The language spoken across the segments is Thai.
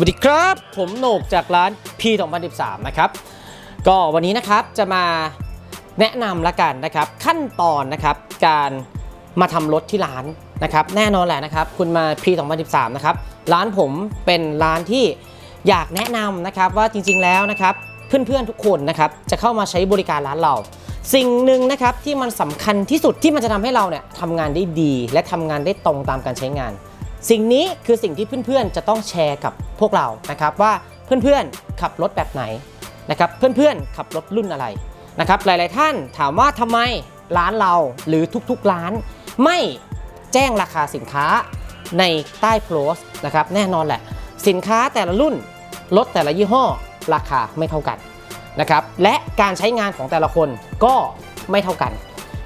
วัสดีครับ ผมโหนกจากร้าน P 2013นะครับ ก็วันนี้นะครับจะมาแนะนำละกันนะครับ ขั้นตอนนะครับการมาทำรถที่ร้านนะครับ แน่นอนแหละนะครับ คุณมา P 2013นะครับ ร้านผมเป็นร้านที่อยากแนะนำนะครับว่าจริงๆแล้วนะครับ เพื่อนๆทุกคนนะครับจะเข้ามาใช้บริการร้านเรา สิ่งหนึ่งนะครับที่มันสำคัญที่สุดที่มันจะทำให้เราเนี่ยทำงานได้ดี และทำงานได้ตรงตามการใช้งาน สิ่งนี้คือสิ่งที่เพื่อนๆ จะต้องแชร์กับพวกเรานะครับว่าเพื่อนๆ ขับรถแบบไหนนะครับเพื่อนๆ ขับรถรุ่นอะไรนะครับหลายๆท่านถามว่าทำไมร้านเราหรือทุกๆร้าน ไม่แจ้งราคาสินค้าในใต้โพสต์นะครับแน่นอนแหละ สินค้าแต่ละรุ่นรถแต่ละยี่ห้อ ราคาไม่เท่ากันนะครับและการใช้งานของแต่ละคนก็ไม่เท่ากัน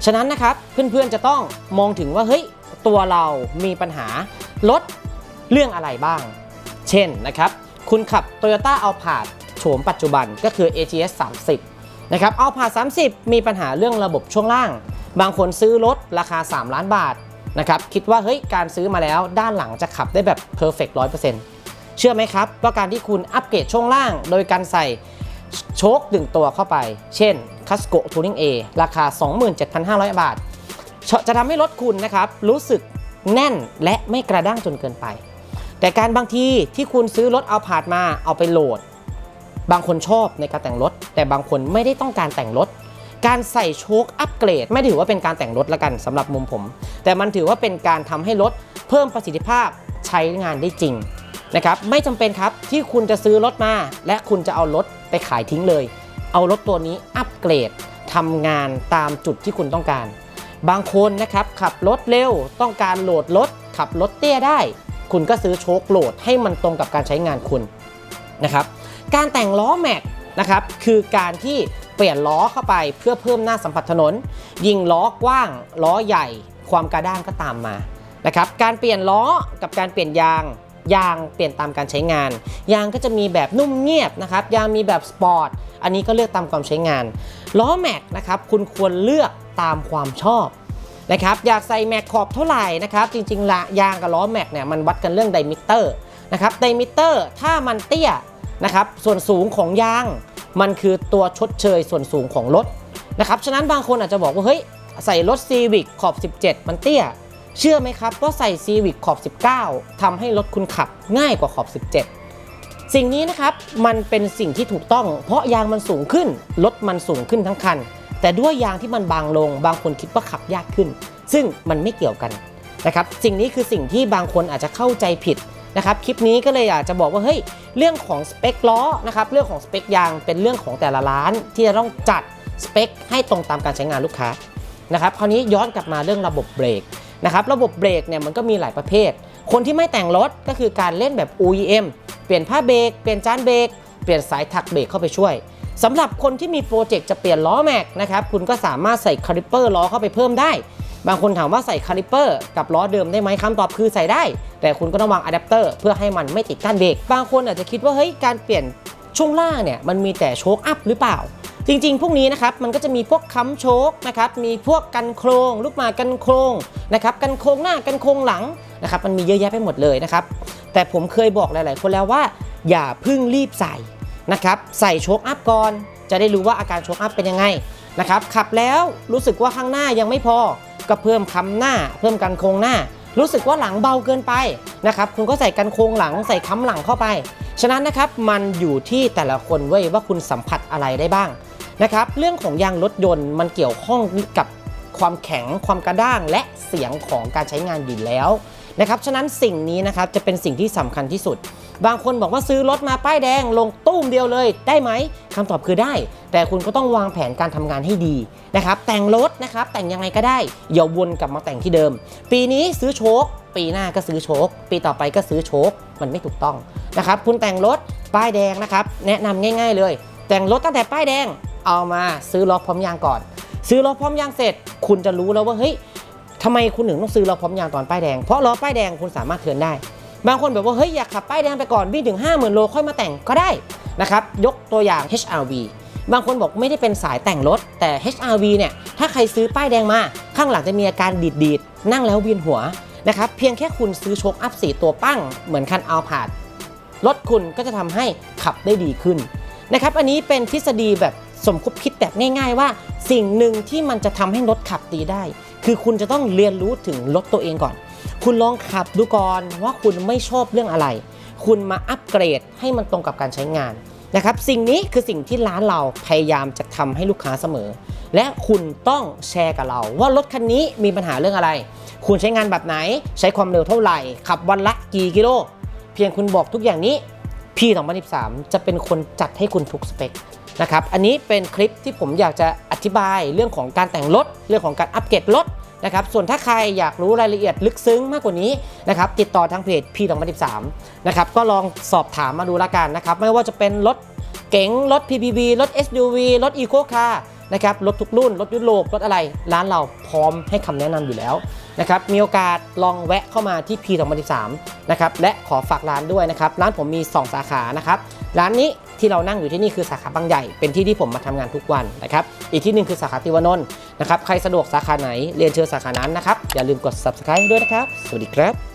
ฉะนั้นนะครับเพื่อนๆจะต้องมองถึงว่าเฮ้ยตัวเรามีปัญหา รถเรื่องอะไรบ้าง เช่นนะครับ คุณขับ Toyota a l p a r d โฉมปัจจุบันก็คือ ATS 30นะครับ a l p a r d 30 มีปัญหาเรื่องระบบช่วงล่าง บางคนซื้อรถราคา 3 ล้านบาทนะครับคิดว่าเฮ้ยการซื้อมาแล้วด้านหลังจะขับได้แบบ perfect 100%เชื่อไหมครับว่าการที่คุณอัปเกรดช่วงล่าง โดยการใส่โชคดึงตัวเข้าไป เช่น Casco Touring A ราคา 27,500 บาท จะทำให้รถคุณนะครับรู้สึก แน่นและไม่กระด้างจนเกินไป แต่การบางทีที่คุณซื้อรถเอาผาดมาเอาไปโหลด บางคนชอบในการแต่งรถ แต่บางคนไม่ได้ต้องการแต่งรถ การใส่โชคอัปเกรด ไม่ถือว่าเป็นการแต่งรถละกันสำหรับมุมผม แต่มันถือว่าเป็นการทำให้รถเพิ่มประสิทธิภาพใช้งานได้จริงนะครับไม่จำเป็นครับที่คุณจะซื้อรถมา และคุณจะเอารถไปขายทิ้งเลย เอารถตัวนี้อัปเกรดทำงานตามจุดที่คุณต้องการ บางคนนะครับขับรถเร็วต้องการโหลดรถขับรถเตี้ยได้ คุณก็ซื้อโชคโหลดให้มันตรงกับการใช้งานคุณนะครับการแต่งล้อแม็กนะครับคือการที่เปลี่ยนล้อเข้าไปเพื่อเพิ่มหน้าสัมผัสถนน ยิงล้อกว้างล้อใหญ่ ความกระด้างก็ตามมานะครับการเปลี่ยนล้อกับการเปลี่ยนยางยางเปลี่ยนตามการใช้งาน ยางก็จะมีแบบนุ่มเงียบนะครับยางมีแบบสปอร์ตอันนี้ก็เลือกตามความใช้งานล้อแม็กนะครับคุณควรเลือกตามความชอบ นะครับอยากใส่แม็กขอบเท่าไหร่นะครับจริงๆละยางกับล้อแม็กเนี่ยมันวัดกันเรื่องไดมิเตอร์นะครับไดมิเตอร์ถ้ามันเตี้ยนะครับส่วนสูงของยางมันคือตัวชดเชยส่วนสูงของรถนะครับฉะนั้นบางคนอาจจะบอกว่าเฮ้ยใส่รถ Civic ขอบ 17 มันเตี้ย เชื่อไหมครับว่าใส่ Civic ขอบ 19ทำให้รถคุณขับง่ายกว่าขอบ 17 สิ่งนี้นะครับมันเป็นสิ่งที่ถูกต้อง เพราะยางมันสูงขึ้นรถมันสูงขึ้นทั้งคัน แต่ด้วยยางที่มันบางลง บางคนคิดว่าขับยากขึ้น ซึ่งมันไม่เกี่ยวกันนะครับสิ่งนี้คือสิ่งที่บางคนอาจจะเข้าใจผิดนะครับคลิปนี้ก็เลยอยากจะบอกว่าเฮ้ยเรื่องของสเปคล้อนะครับเรื่องของสเปคยางเป็นเรื่องของแต่ละร้าน ที่จะต้องจัดสเปคให้ตรงตามการใช้งานลูกค้านะครับคราวนี้ย้อนกลับมาเรื่องระบบเบรกนะครับระบบเบรกเนี่ยมันก็มีหลายประเภท คนที่ไม่แต่งรถก็คือการเล่นแบบ OEM เปลี่ยนผ้าเบรกเปลี่ยนจานเบรกเปลี่ยนสายถักเบรกเข้าไปช่วย สำหรับคนที่มีโปรเจกต์จะเปลี่ยนล้อแม็กนะครับคุณก็สามารถใส่คาลิปเปอร์ล้อเข้าไปเพิ่มได้ บางคนถามว่าใส่คาลิปเปอร์กับล้อเดิมได้ไหมคำตอบคือใส่ได้ แต่คุณก็ต้องวางอะแดปเตอร์เพื่อให้มันไม่ติดก้านเบรกบางคนอาจจะคิดว่าเฮ้ยการเปลี่ยนช่วงล่างเนี่ยมันมีแต่โชคอัพหรือเปล่า จริงๆ พวกนี้นะครับมันก็จะมีพวกค้ำโชคนะครับมีพวกกันโครงลูกมากันโครงนะครับกันโครงหน้ากันโครงหลังนะครับมันมีเยอะแยะไปหมดเลยนะครับแต่ผมเคยบอกหลาย ๆ คนแล้วว่า อย่าพึ่งรีบใส่ นะครับใส่โชคอัพก่อนจะได้รู้ว่าอาการโชคอัพเป็นยังไงนะครับขับแล้วรู้สึกว่าข้างหน้ายังไม่พอก็เพิ่มค้ำหน้า เพิ่มกันโครงหน้า รู้สึกว่าหลังเบาเกินไปนะครับคุณก็ใส่กันโครงหลังใส่ค้ำหลังเข้าไป ฉะนั้นนะครับมันอยู่ที่แต่ละคนเว้ยว่าคุณสัมผัสอะไรได้บ้างนะครับเรื่องของยางรถยนต์มันเกี่ยวข้องกับความแข็งความกระด้างและเสียงของการใช้งานอยู่แล้วนะครับฉะนั้นสิ่งนี้นะครับจะเป็นสิ่งที่สำคัญที่สุด บางคนบอกว่าซื้อรถมาป้ายแดงลงตุ้มเดียวเลยได้ไหมคำตอบคือได้ แต่คุณก็ต้องวางแผนการทำงานให้ดีนะครับแต่งรถนะครับแต่งยังไงก็ได้อย่าวนกลับมาแต่งที่เดิม ปีนี้ซื้อโชคปีหน้าก็ซื้อโชคปีต่อไปก็ซื้อโชคมันไม่ถูกต้องนะครับคุณแต่งรถป้ายแดงนะครับแนะนำง่าย ๆ เลย แต่งรถตั้งแต่ป้ายแดงเอามาซื้อล้อพร้อมยางก่อน ซื้อล้อพร้อมยางเสร็จ คุณจะรู้แล้วว่าเฮ้ยทำไมคุณถึงต้องซื้อล้อพร้อมยางตอนป้ายแดง เพราะล้อป้ายแดงคุณสามารถเทินได้ บางคนแบบว่าเฮ้ยอยากขับป้ายแดงไปก่อนวิ่งถึง 50,000 โลค่อยมาแต่งก็ได้นะครับยกตัวอย่าง HRV บางคนบอกไม่ได้เป็นสายแต่งรถ แต่ HRV เนี่ยถ้าใครซื้อป้ายแดงมา ข้างหลังจะมีอาการดีดดีดนั่งแล้วเวียนหัวนะครับเพียงแค่คุณซื้อโชคอัพสีตัวปั้งเหมือนคันอัลพาดรถคุณก็จะทำให้ขับได้ดีขึ้นนะครับอันนี้เป็นทฤษฎีแบบสมคบคิดแบบง่าย ๆ ว่าสิ่งหนึ่งที่มันจะทำให้รถขับดีได้ คือคุณจะต้องเรียนรู้ถึงรถตัวเองก่อน คุณลองขับดูก่อนว่าคุณไม่ชอบเรื่องอะไร คุณมาอัปเกรดให้มันตรงกับการใช้งานนะครับสิ่งนี้คือสิ่งที่ร้านเราพยายามจะทำให้ลูกค้าเสมอ และคุณต้องแชร์กับเรา ว่ารถคันนี้มีปัญหาเรื่องอะไร คุณใช้งานแบบไหนใช้ความเร็วเท่าไหร่ ขับวันละกี่กิโล เพียงคุณบอกทุกอย่างนี้ P 2013 จะเป็นคนจัดให้คุณทุกสเปคนะครับอันนี้เป็นคลิปที่ผมอยากจะอธิบายเรื่องของการแต่งรถเรื่องของการอัปเกรดรถ นะครับส่วนถ้าใครอยากรู้รายละเอียดลึกซึ้งมากกว่านี้นะครับติดต่อทางเพจ P 2013นะครับก็ลองสอบถามมาดูละกันนะครับไม่ว่าจะเป็นรถเก๋งรถ PPV รถ SUV รถ Eco Car นะครับรถทุกรุ่น รถยุโรปรถอะไร ร้านเราพร้อมให้คำแนะนำอยู่แล้วนะครับมีโอกาสลองแวะเข้ามาที่ P 2013นะครับและขอฝากร้านด้วยนะครับร้านผมมี 2 สาขานะครับร้านนี้ ที่เรานั่งอยู่ที่นี่คือสาขาบางใหญ่เป็นที่ที่ผมมาทำงานทุกวันนะครับอีกที่หนึ่งคือสาขาติวานนท์นะครับใครสะดวกสาขาไหนเรียนเชิญสาขานั้นนะครับอย่าลืมกด subscribe ด้วยนะครับ สวัสดีครับ